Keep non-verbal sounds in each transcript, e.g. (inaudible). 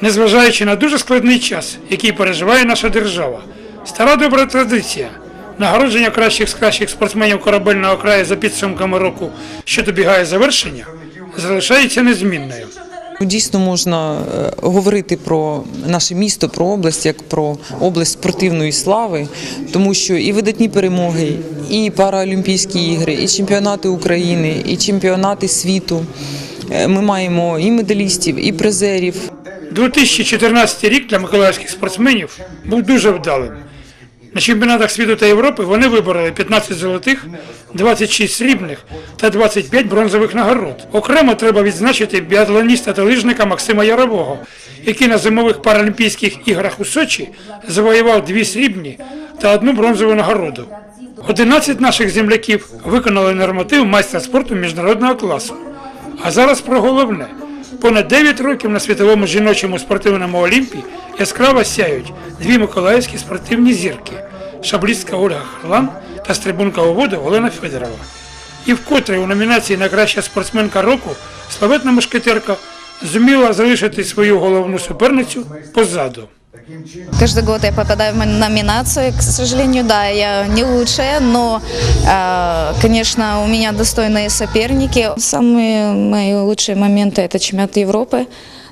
незважаючи на дуже складний час, який переживає наша держава. Стара добра традиція нагородження кращих з кращих спортсменів корабельного краю за підсумками року, що добігає завершення, залишається незмінною. Дійсно можна е, говорити про наше місто, про область як про область спортивної слави, тому що і видатні перемоги, і Паралімпійські ігри, і чемпіонати України, і чемпіонати світу. Е, Ми маємо і медалістів, і призерів. 2014 рік для миколаївських спортсменів був дуже вдалим. На чемпіонатах світу та Європи вони вибороли 15 золотих, 26 срібних та 25 бронзових нагород. Окремо треба відзначити біатлоніста та лижника Максима Ярового, який на зимових паралімпійських іграх у Сочі завоював дві срібні та одну бронзову нагороду. 11 наших земляків виконали норматив майстра спорту міжнародного класу. А зараз про головне. Понад 9 років на світовому жіночому спортивному олімпі яскраво сяють дві миколаївські спортивні зірки шаблістка Ольга Харлан та стрибунка у воду Олена Федорова. І вкотре у номінації на краща спортсменка року славетна мушкетерка зуміла залишити свою головну суперницю позаду. Каждый год я попадаю в номинацию, к сожалению, да, я не лучшая, но, э, конечно, у меня достойные соперники. Самые мои лучшие моменты – это чемпионат Европы,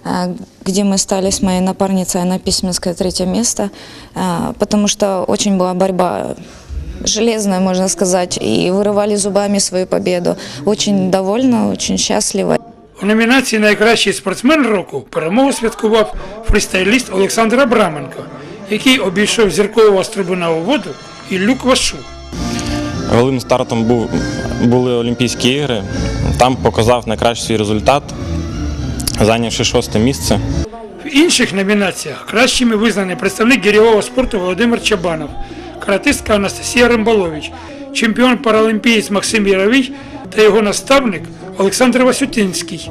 э, где мы стали с моей напарницей, она Письменская, третье место, э, потому что очень была борьба железная, можно сказать, и вырывали зубами свою победу. Очень довольна, очень счастлива. У номінації Найкращий спортсмен року перемогу святкував фристайліст Олександр Абраменко, який обійшов зіркового стрибуна у воду Іллю Квашу. Головним стартом був, були Олімпійські ігри. Там показав найкращий свій результат, зайнявши шосте місце. В інших номінаціях кращими визнаний представник гірьового спорту Володимир Чабанов, каратистка Анастасія Римбалович, чемпіон паралімпієць Максим Яровій та його наставник Олександр Васютинський,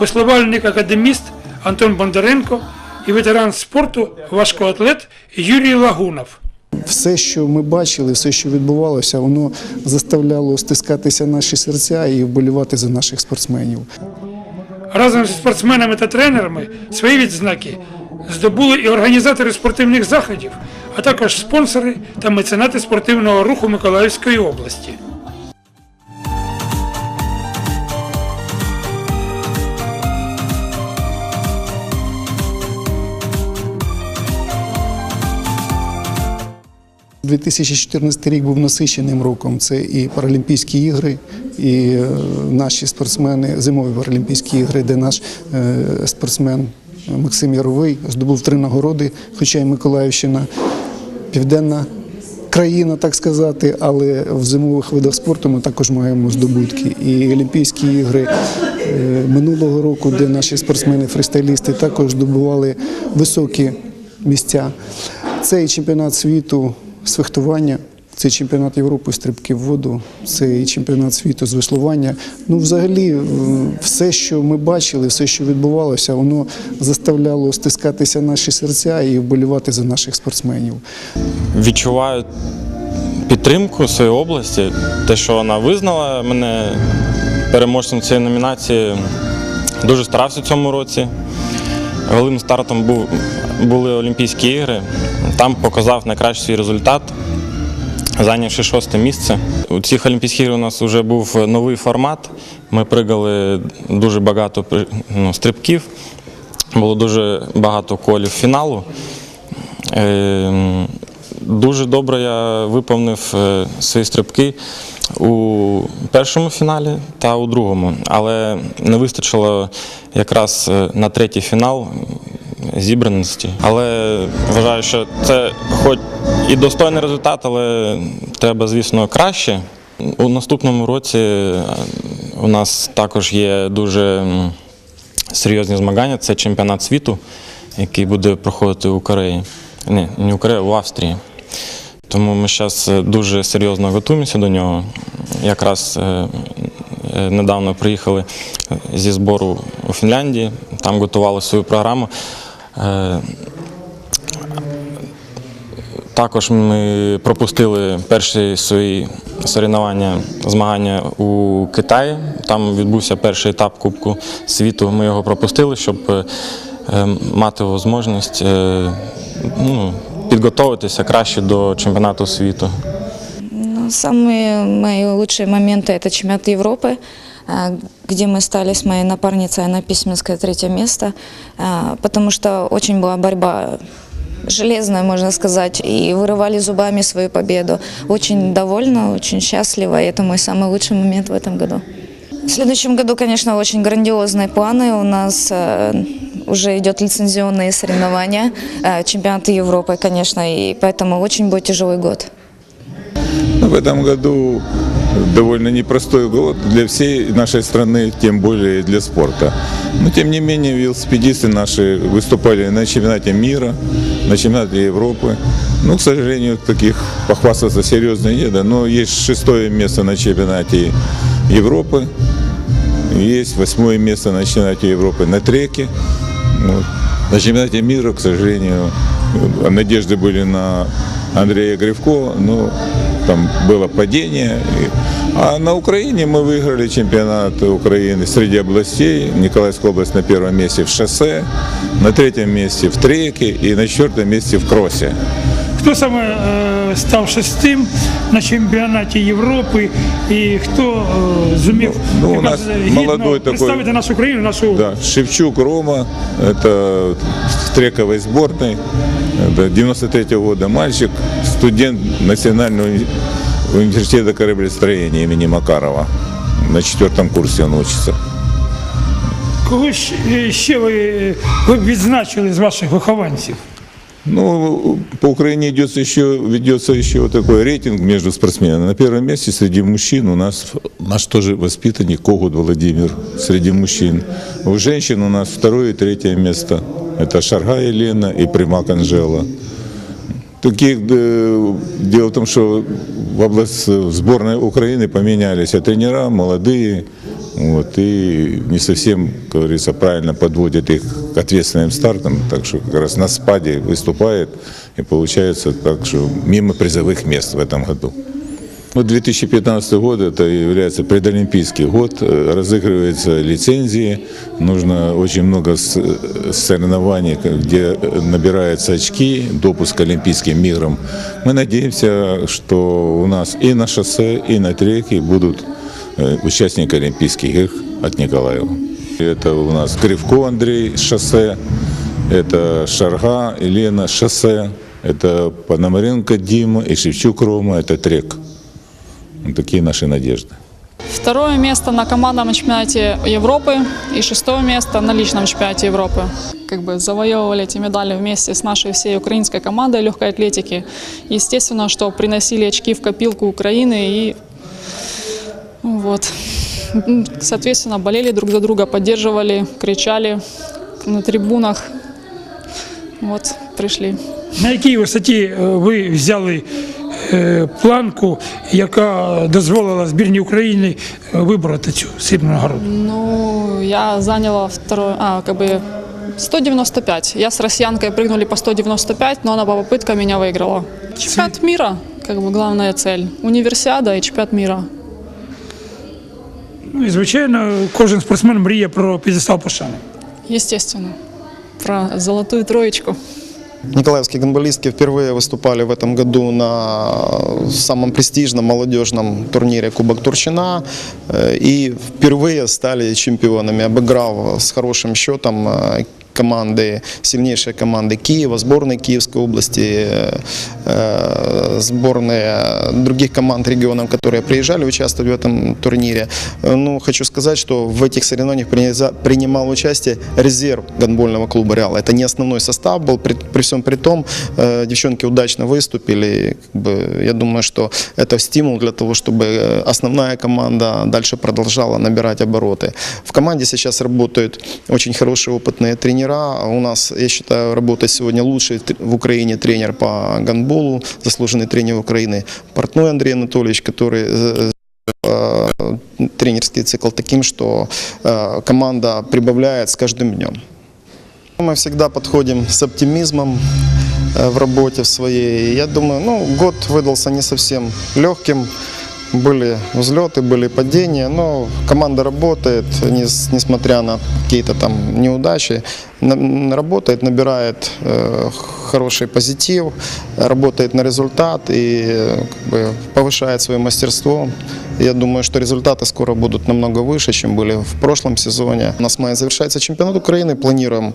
веслувальник академіст Антон Бондаренко і ветеран спорту важкоатлет Юрій Лагунов. Все, що ми бачили, все, що відбувалося, воно заставляло стискатися наші серця і вболівати за наших спортсменів. Разом зі спортсменами та тренерами свої відзнаки здобули і організатори спортивних заходів, а також спонсори та меценати спортивного руху Миколаївської області. – 2014 рік був насиченим роком. Це і Паралімпійські ігри, і е, наші спортсмени, зимові Паралімпійські ігри, де наш е, спортсмен Максим Яровий здобув три нагороди, хоча й Миколаївщина, південна країна, так сказати, але в зимових видах спорту ми також маємо здобутки. І Олімпійські ігри е, минулого року, де наші спортсмени-фристайлісти також здобували високі місця. Це і чемпіонат світу з фехтування, це чемпіонат Європи стрибки в воду, це і чемпіонат світу з веслування. Ну, взагалі, е, все, що ми бачили, все, що відбувалося, воно заставляло стискатися наші серця і вболівати за наших спортсменів. Відчуваю підтримку своєї області, те, що вона визнала мене переможцем цієї номінації. Дуже старався цьому році. Головним стартом були Олімпійські ігри. Там показав найкращий свій результат, зайнявши шосте місце. У цих Олімпійських іграх у нас вже був новий формат. Ми пригали дуже багато ну, стрибків, було дуже багато колів фіналу. Е, Дуже добре я виповнив е, свої стрибки у першому фіналі та у другому, але не вистачило якраз е, на третій фінал зібраності. Але вважаю, що це хоч і достойний результат, але треба, звісно, краще. У наступному році е, у нас також є дуже серйозні змагання. Це чемпіонат світу, який буде проходити у Кореї. Ні, не у Кореї, у Австрії. Тому ми зараз дуже серйозно готуємося до нього. Якраз е, е, недавно приїхали зі збору у Фінляндії, там готували свою програму. Е, Також ми пропустили перші свої соревнування, змагання у Китаї. Там відбувся перший етап Кубку світу. Ми його пропустили, щоб е, е, мати можливість е, ну, підготуватися краще до чемпіонату світу. Ну, Самые мои лучшие моменты – это чемпионат Европы, а, где мы стали с моей напарницей Анной Письменской третье место, а, потому что очень была борьба железная, можно сказать, и вырывали зубами свою победу. Очень довольна, очень счастлива, и это мой самый лучший момент в этом году. В следующем году, конечно, очень грандиозные планы. У нас э, уже идет лицензионные соревнования, э, чемпионаты Европы, конечно, и поэтому очень будет тяжелый год. В этом году довольно непростой год для всей нашей страны, тем более для спорта. Но тем не менее велосипедисты наши выступали на чемпионате мира, на чемпионате Европы. Ну, к сожалению, таких похвастаться серьезно не да, но есть шестое место на чемпионате Европы, есть восьмое место на чемпионате Европы на треке. Вот. На чемпионате мира, к сожалению, надежды были на Андрея Гривко, но там было падение. А на Украине мы выиграли чемпионат Украины среди областей. Николаевская область на первом месте в шоссе, на третьем месте в треке и на четвертом месте в кроссе. Хто саме е, став шестим на чемпіонаті Європи і хто е, зумів Ну, у якраз, нас е, гідно молодой такой- представити нашу країну, нашу Да, Шевчук Рома, это в трековой сборной, это 93 года мальчик, студент Национального уни- университета кораблестроения имени Макарова. На четвертом курсе он учится. кого ж, е, ще ви, ви б відзначили з ваших вихованців? Ну, по Украине идется еще, ведется еще вот такой рейтинг между спортсменами. На первом месте среди мужчин у нас наш тоже воспитанник Когут Владимир среди мужчин. У женщин у нас второе и третье место. Это Шарга Елена и Примак Анжела. Таких, э, дело в том, что в область в сборной Украины поменялись а тренера, молодые, вот, и не совсем, как говорится, правильно подводят их к ответственным стартам, так что как раз на спаде выступает, и получается так, что мимо призовых мест в этом году. Вот 2015 год это является предолимпийский год, э, разыгрываются лицензии, нужно очень много э, соревнований, где набираются очки, допуск к Олимпийским играм. Мы надеемся, что у нас и на шоссе, и на треке будут э, участники Олимпийских игр от Николаева. Это у нас Кривко Андрей, шоссе, это Шарга Елена, шоссе, это Пономаренко Дима и Шевчук Рома, это трек. Вот такие наши надежды. Второе место на командном чемпионате Европы и шестое место на личном чемпионате Европы. Как бы завоевывали эти медали вместе с нашей всей украинской командой легкой атлетики. Естественно, что приносили очки в копилку Украины и вот. М, Соответственно, болели друг за друга, поддерживали, кричали на трибунах. Вот, пришли. На якій висоті е, ви взяли е, планку, яка дозволила збірній України е, вибороти цю срібну нагороду? Ну, я заняла второе, а, как бы 195. Я с россиянкой прыгнули по 195, но она по попыткам меня выиграла. Чемпионат мира, как бы главная цель. Универсиада и чемпионат мира. Ну і звичайно, кожен спортсмен мріє про підістал пошани. Естественно. Про золотую троечку. Николаевские гонболистки впервые выступали в этом году на самом престижном молодежном турнире Кубок Турчина э, и впервые стали чемпионами, обыграв с хорошим счетом э, команды, сильнейшие команды Киева, сборной Киевской области, э, э, сборные других команд регионов, которые приезжали участвовать в этом турнире. Э, Ну, хочу сказать, что в этих соревнованиях принимал участие резерв гонбольного клуба «Реал». Это не основной состав был, при, при всем при том, девчонки удачно выступили. Как бы, я думаю, что это стимул для того, чтобы основная команда дальше продолжала набирать обороты. В команде сейчас работают очень хорошие опытные тренера. У нас, я считаю, работает сегодня лучший в Украине тренер по гандболу, заслуженный тренер Украины Портной Андрей Анатольевич, который э, э, тренерский цикл таким, что э, команда прибавляет с каждым днем. Мы всегда подходим с оптимизмом э, в работе в своей. Я думаю, ну, год выдался не совсем легким. Были взлеты, были падения, но команда работает, нес- несмотря на какие-то там неудачи, работает, набирает э, хороший позитив, работает на результат и как бы, повышает свое мастерство. Я думаю, что результаты скоро будут намного выше, чем были в прошлом сезоне. У нас мая завершается чемпионат Украины, планируем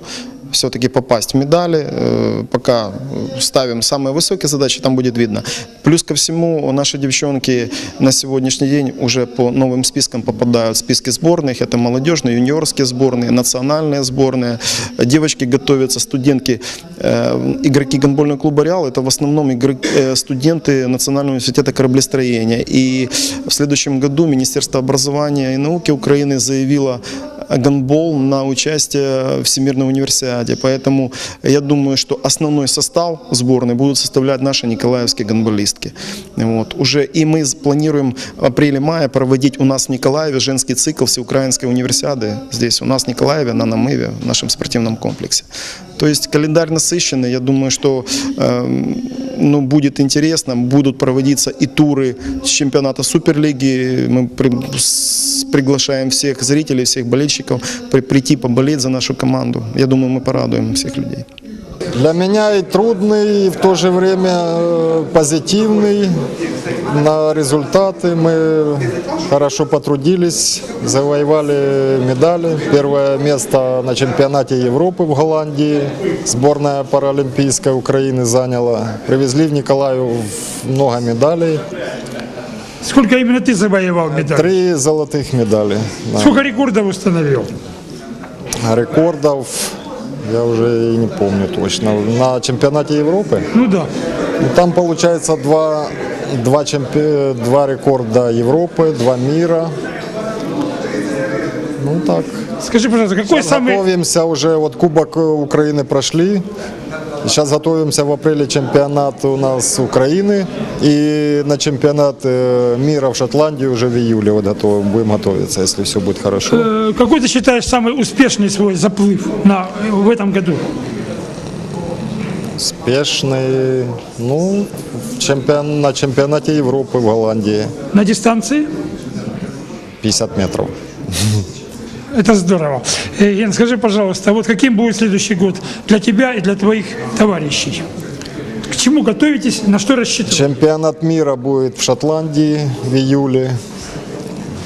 все-таки попасть в медали. Э, Пока ставим самые высокие задачи, там будет видно. Плюс ко всему, наши девчонки на сегодняшний день уже по новым спискам попадают в списки сборных. Это молодежные, юниорские сборные, национальные сборные. Девочки готовятся, студентки, э, игроки гандбольного клуба «Реал» – это в основном э, студенты Национального университета кораблестроения. И в следующем году Министерство образования и науки Украины заявило гандбол на участие в Всемирной универсиаде. Поэтому я думаю, что основной состав сборной будут составлять наши николаевские гандболистки. Вот. Уже и мы планируем в апреле-мае проводить у нас в Николаеве женский цикл Всеукраинской универсиады. Здесь у нас в Николаеве, на Намыве, в нашем спортивном комплексе. То есть календарь насыщенный. Я думаю, что эм, ну, будет интересно. Будут проводиться и туры чемпионата Суперлиги. Мы приглашаем всех зрителей, всех болельщиков при- прийти поболеть за нашу команду. Я думаю, мы порадуем всех людей. Для меня и трудный, и в то же время э, позитивный. На результаты мы хорошо потрудились, завоевали медали. Первое место на чемпионате Европы в Голландии. Сборная паралимпийская Украины заняла. Привезли в Николаев много медалей. Сколько именно ты завоевал медалей? Три золотых медали. да. Сколько рекордов установил? Рекордов я уже и не помню точно. На чемпионате Европы Ну да. Ну, Там получается два, два, чемпи... два рекорда Европы, два мира. Ну так. Скажи, пожалуйста, какой самый... Готовимся уже, вот Кубок Украины прошли. Сейчас готовимся в апреле чемпионат у нас Украины. И на чемпионат э, мира в Шотландии уже в июле вот готовы, будем готовиться, если все будет хорошо. э, Какой ты считаешь самый успешный свой заплыв на, в этом году? Успешный, ну, чемпион... на чемпионате Европы в Голландии На дистанции? 50 метров. (laughs) Это здорово. Э, Ген, скажи, пожалуйста, вот каким будет следующий год для тебя и для твоих товарищей? К чему готовитесь, на что рассчитываете? Чемпионат мира будет в Шотландии в июле.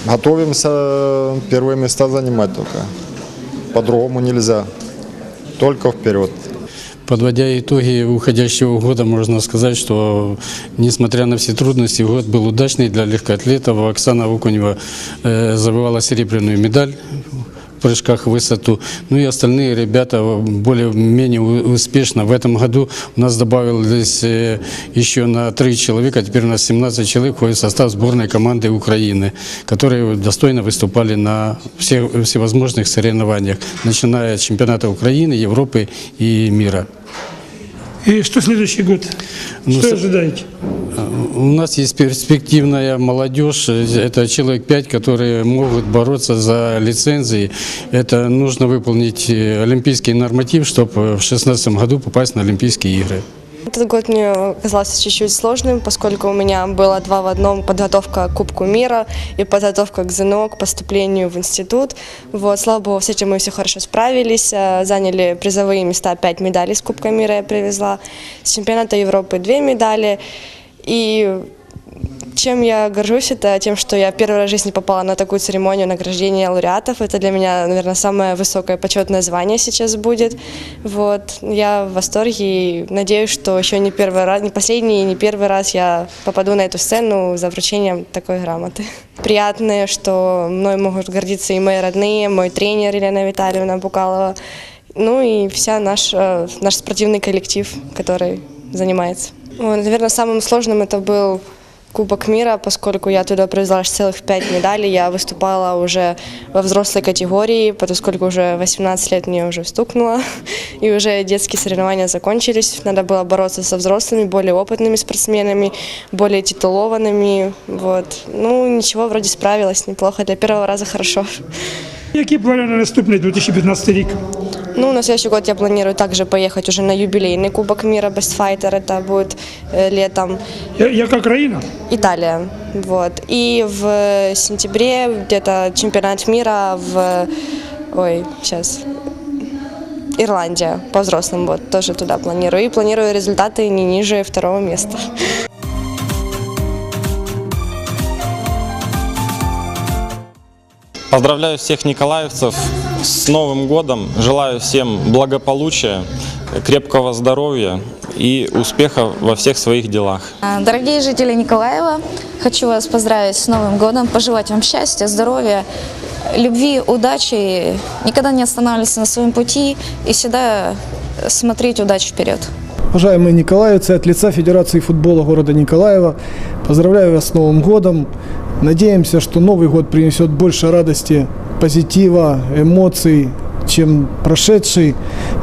Готовимся первые места занимать только. По-другому нельзя. Только вперед. Подводя итоги уходящего года, можно сказать, что несмотря на все трудности, год был удачный для легкоатлетов. Оксана Окунева э, завоевала серебряную медаль прыжках в высоту. Ну и остальные ребята более-менее успешно. В этом году у нас добавилось э, еще на три человека, теперь у нас 17 человек входит в состав сборной команды Украины, которые достойно выступали на всех всевозможных соревнованиях, начиная с чемпионата Украины, Европы и мира. И что следующий год? Ну, что ожидаете? У нас есть перспективная молодежь, это человек пять, которые могут бороться за лицензии. Это нужно выполнить э, олимпийский норматив, чтобы в 2016 году попасть на Олимпийские игры. Этот год мне казался чуть-чуть сложным, поскольку у меня было два в одном подготовка к Кубку мира и подготовка к ЗНО, к поступлению в институт. Вот, слава богу, с этим мы все хорошо справились, э, заняли призовые места, пять медалей с Кубка мира я привезла, с чемпионата Европы две медали. И чем я горжусь, это тем, что я первый раз в жизни попала на такую церемонию награждения лауреатов. Это для меня, наверное, самое высокое почетное звание сейчас будет. Вот. Я в восторге и надеюсь, что еще не первый раз, не последний и не первый раз я попаду на эту сцену за вручением такой грамоты. Приятно, что мной могут гордиться и мои родные, мой тренер Елена Витальевна Букалова, ну и вся наш, э, наш спортивный коллектив, который занимается. Ой, Наверное, самым сложным это был Кубок мира, поскольку я туда привезла целых пять медалей. Я выступала уже во взрослой категории, поскольку уже 18 лет мне уже стукнуло, (laughs) и уже детские соревнования закончились. Надо было бороться со взрослыми, более опытными спортсменами, более титулованными. Вот. Ну, ничего, вроде справилась неплохо. Для первого раза хорошо. Які плани на наступний 2015 рік? Ну, на следующий год я планирую также поехать уже на юбилейный Кубок мира Best Fighter. Это будет э, летом. Я- Яка країна? Италия. Вот. И в сентябре где-то чемпионат мира в... Ой, сейчас. Ирландия по взрослым, вот, тоже туда планирую. И планирую результаты не ниже второго места. Поздравляю всех николаевцев с Новым годом. Желаю всем благополучия, крепкого здоровья и успеха во всех своих делах. А, Дорогие жители Николаева, хочу вас поздравить с Новым годом, пожелать вам счастья, здоровья, любви, удачи, никогда не останавливаться на своем пути и всегда смотреть удачу вперед. Уважаемые николаевцы, от лица Федерации футбола города Николаева поздравляю вас с Новым годом. Надеемся, что Новый год принесет больше радости, позитива, эмоций, чем прошедший.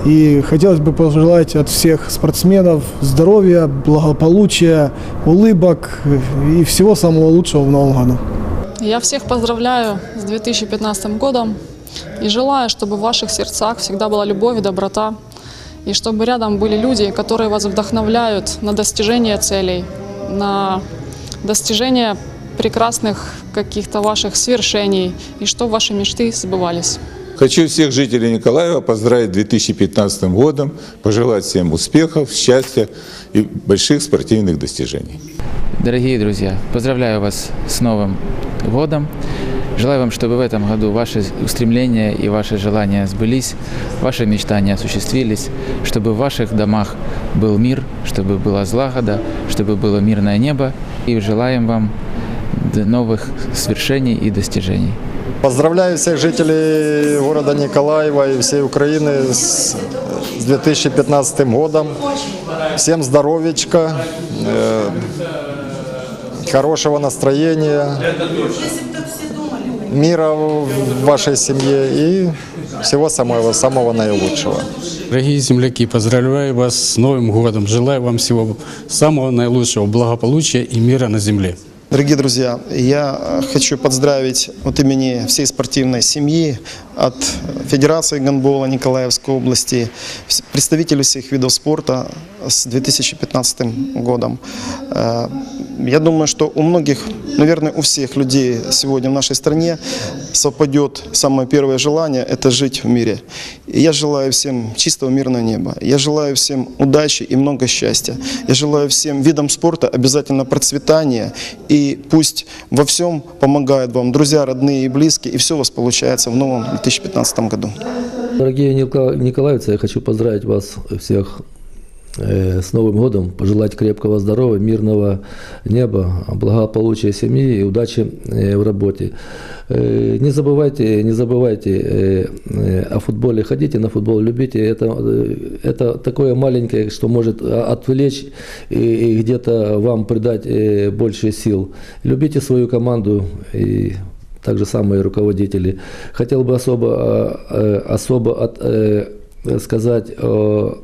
И хотелось бы пожелать от всех спортсменов здоровья, благополучия, улыбок и всего самого лучшего в Новом году. Я всех поздравляю с 2015 годом и желаю, чтобы в ваших сердцах всегда была любовь и доброта, и чтобы рядом были люди, которые вас вдохновляют на достижение целей, на достижение прекрасных каких-то ваших свершений, и чтобы ваши мечты сбывались. Хочу всех жителей Николаева поздравить с 2015 годом, пожелать всем успехов, счастья и больших спортивных достижений. Дорогие друзья, поздравляю вас с Новым годом. Желаю вам, чтобы в этом году ваши устремления и ваши желания сбылись, ваши мечтания осуществились, чтобы в ваших домах был мир, чтобы была злагода, чтобы было мирное небо. И желаем вам новых свершений и достижений. Поздравляю всех жителей города Николаева и всей Украины с, с 2015 годом. Всем здоровечка, э, хорошего настроения, мира в вашей семье и всего самого, самого наилучшего. Дорогие земляки, поздравляю вас с Новым годом. Желаю вам всего самого наилучшего, благополучия и мира на земле. Дорогие друзья, я хочу поздравить от имени всей спортивной семьи, от Федерации гандбола Николаевской области, представителей всех видов спорта с 2015 годом. Э, Я думаю, что у многих, наверное, у всех людей сегодня в нашей стране совпадет самое первое желание – это жить в мире. И я желаю всем чистого мирного неба. Я желаю всем удачи и много счастья. Я желаю всем видам спорта обязательно процветания. И пусть во всем помогают вам друзья, родные и близкие, и все у вас получается в новом 2015 году. Дорогие николаевцы, я хочу поздравить вас всех э, с Новым годом, пожелать крепкого здоровья, мирного неба, благополучия семьи и удачи э, в работе. Э, Не забывайте, не забывайте о футболе, ходите на футбол, любите. Это, это такое маленькое, что может а, отвлечь и, и где-то вам придать больше сил. Любите свою команду и так же самые руководители. Хотел бы особо, э, э, особо от, э, сказать о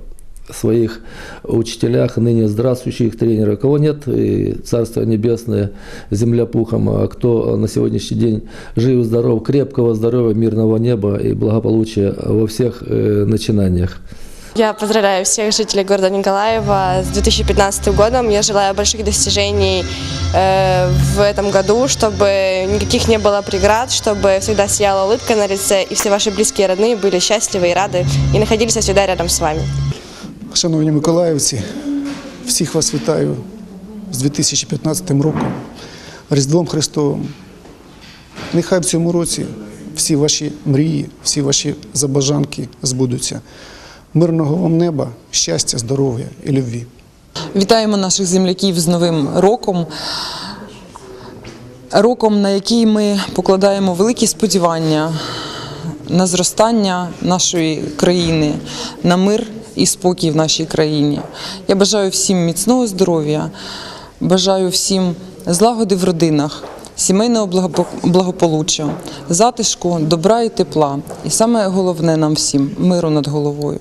своих учителях, ныне здравствующих тренеров. Кого нет, и Царство Небесное, земля пухом, а кто на сегодняшний день жив, здоров, крепкого здоровья, мирного неба и благополучия во всех начинаниях. Я поздравляю всех жителей города Николаева с 2015 годом. Я желаю больших достижений э, в этом году, чтобы никаких не было преград, чтобы всегда сияла улыбка на лице, и все ваши близкие и родные были счастливы и рады, и находились всегда рядом с вами. Шановні миколаївці, всіх вас вітаю з 2015 роком, Різдвом Христовим. Нехай в цьому році всі ваші мрії, всі ваші забажанки збудуться. Мирного вам неба, щастя, здоров'я і любві. Вітаємо наших земляків з Новим роком. Роком, на який ми покладаємо великі сподівання на зростання нашої країни, на мир і спокій в нашій країні. Я бажаю всім міцного здоров'я, бажаю всім злагоди в родинах, сімейного благопо- благополуччя, затишку, добра і тепла. І саме головне нам всім миру над головою.